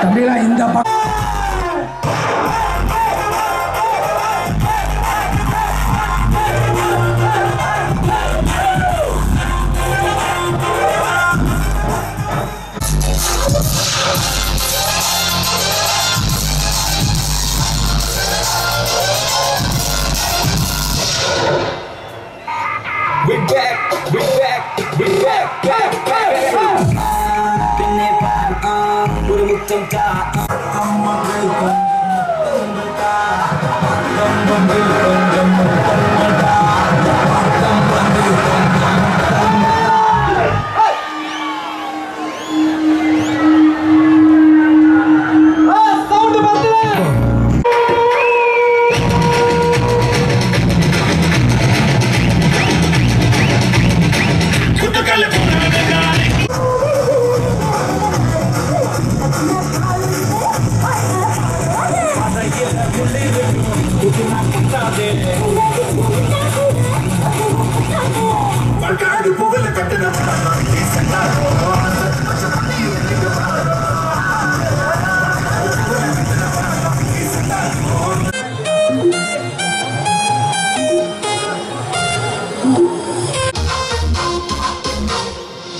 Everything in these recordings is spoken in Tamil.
அப்படிலாம் இந்த பக்கம் Nandito ka Ang magulong Nandito ka Ang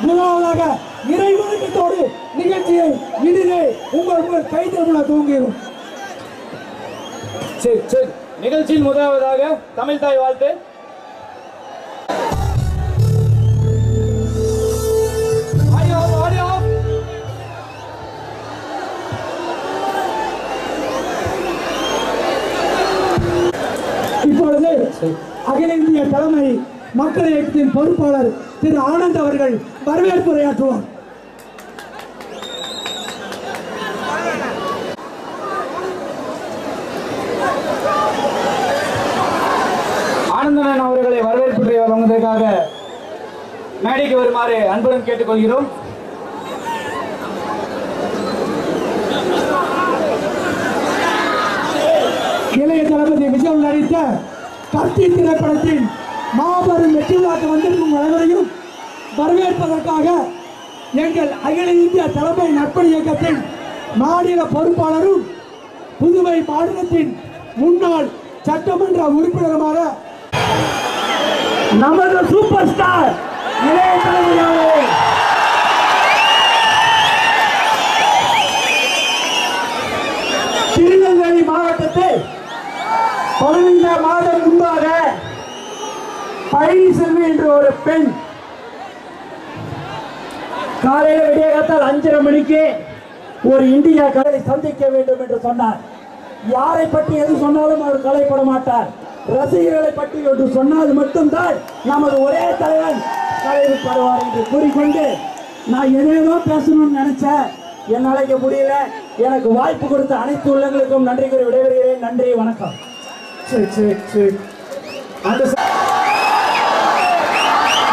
முதலாவதாக இறைவணக்கத்தோடு நிகழ்ச்சியை இனிதே உங்கள் உங்கள் கைத்தமிழ துவங்குகிறோம் சரி சரி. நிகழ்ச்சியில் முதலாவதாக தமிழ் தாய் வாழ்த்து. இப்பொழுது அகில இந்திய தலைமை மக்கள் இயக்கத்தின் பொறுப்பாளர் திரு ஆனந்த் அவர்கள் வரவேற்புரையாற்றுவார் ஆனந்தனன் அவர்களை வரவேற்புரை வழங்குவதற்காக மேடைக்கு வருமாறு அன்புடன் கேட்டுக்கொள்கிறோம். இளைய தளபதி விஜய் நடித்த கத்தி திரைப்படத்தின் மாபெரும் வெற்றி விழாக்கு வந்திருக்கும் அனைவரையும் வரவேற்பதற்காக எங்கள் அகில இந்திய தலைமை நட்பணி இயக்கத்தின் மாநில பொறுப்பாளரும் புதுவை மாநிலத்தின் முன்னாள் சட்டமன்ற உறுப்பினருமான நமது சூப்பர் ஸ்டார் இளைய தலைமையாளர் திருநெல்வேலி மாவட்டத்தை பழனி பழனிசெல்வி என்ற ஒரு பெண் காலையில் விடிய காத்தால் அஞ்சரை மணிக்கு ஒரு இந்தியா கலை சந்திக்க வேண்டும் என்று சொன்னார். யாரை பற்றி எது சொன்னாலும் அவர் கலைப்பட மாட்டார். ரசிகர்களை பற்றி ஒன்று சொன்னால் மட்டும்தான் நமது ஒரே தலைவன் கலைப்படுவார் என்று கூறிக்கொண்டு நான் எதேதோ பேசணும்னு நினைச்சேன். என்னால் இங்கே முடியல. எனக்கு வாய்ப்பு கொடுத்த அனைத்து உள்ளங்களுக்கும் நன்றி கூறி விடைபெறுகிறேன். நன்றி வணக்கம். சரி சரி சரி. அந்த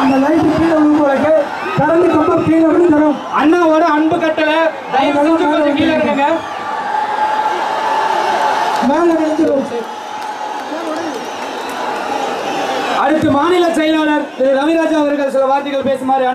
அந்த லைட் கீழே உங்களுக்கு கரண்ட் கம்பம் கீழே விழுந்துடும் அண்ணாவோட அன்பு கட்டளை தயவு செஞ்சு கொஞ்சம் கீழே இருங்க மேலே விழுந்துடும் அடுத்து மாநில செயலாளர் திரு ரவிராஜா அவர்கள் சில வார்த்தைகள் பேசுமாறு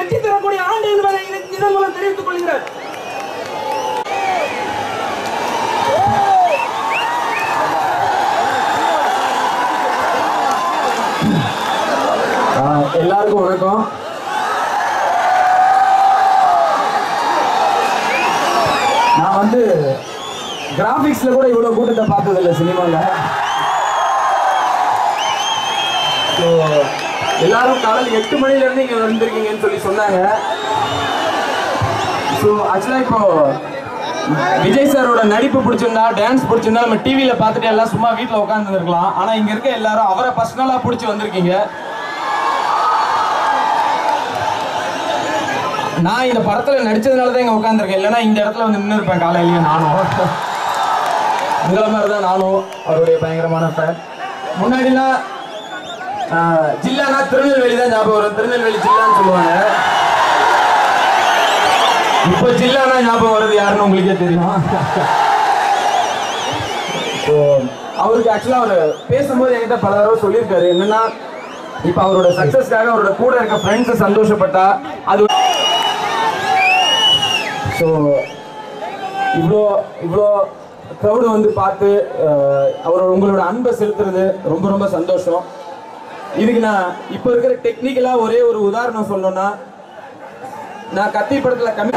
வெற்றி தரக்கூடிய ஆண்டு என்பதை இதன் மூலம் தெரிவித்துக் கொள்கிறேன். எல்லாருக்கும் வணக்கம். நான் வந்து கிராபிக்ஸ்ல கூட இவ்வளவு கூட்டத்தை பார்த்ததில்லை சினிமாவில் ஸோ எல்லாரும் காலையில் எட்டு மணிலேருந்து இங்கே வந்திருக்கீங்கன்னு சொல்லி சொன்னாங்க. ஸோ ஆக்சுவலாக இப்போ விஜய் சாரோட நடிப்பு பிடிச்சிருந்தா டான்ஸ் பிடிச்சிருந்தா நம்ம டிவியில் பார்த்துட்டு எல்லாம் சும்மா வீட்டில் உட்காந்துருக்கலாம் ஆனால் இங்கே இருக்க எல்லாரும் அவரை பர்சனலாக பிடிச்சி வந்திருக்கீங்க. நான் இந்த படத்தில் நடித்ததுனால தான் இங்கே உட்காந்துருக்கேன் இல்லைன்னா இந்த இடத்துல வந்து நின்று இருப்பேன் காலையிலேயே நானும். உங்களை மாதிரி தான் நானும் அவருடைய பயங்கரமான ஃபேன் முன்னாடிலாம் ஜில்லானா திருநெல்வேலி தான் ஞாபகம் வரும். திருநெல்வேலி ஜில்லான்னு சொல்லுவாங்க. இப்போ ஜில்லானா ஞாபகம் வருது யாருன்னு உங்களுக்கே தெரியும்? அவருக்கு ஆக்சுவலா அவர் பேசும்போது என்கிட்ட பல தடவை சொல்லியிருக்காரு. என்னன்னா இப்ப அவரோட சக்சஸ்க்காக அவரோட கூட இருக்க ஃப்ரெண்ட்ஸ் சந்தோஷப்பட்டா அது ஸோ இவ்வளோ இவ்வளோ க்ரௌடு வந்து பார்த்து அவரோட உங்களோட அன்பை செலுத்துறது ரொம்ப ரொம்ப சந்தோஷம். இதுக்கு நான் இப்போ இருக்கிற டெக்னிக்கலா ஒரே ஒரு உதாரணம் சொல்லணும்னா நான் கத்தி படத்துல கம்மி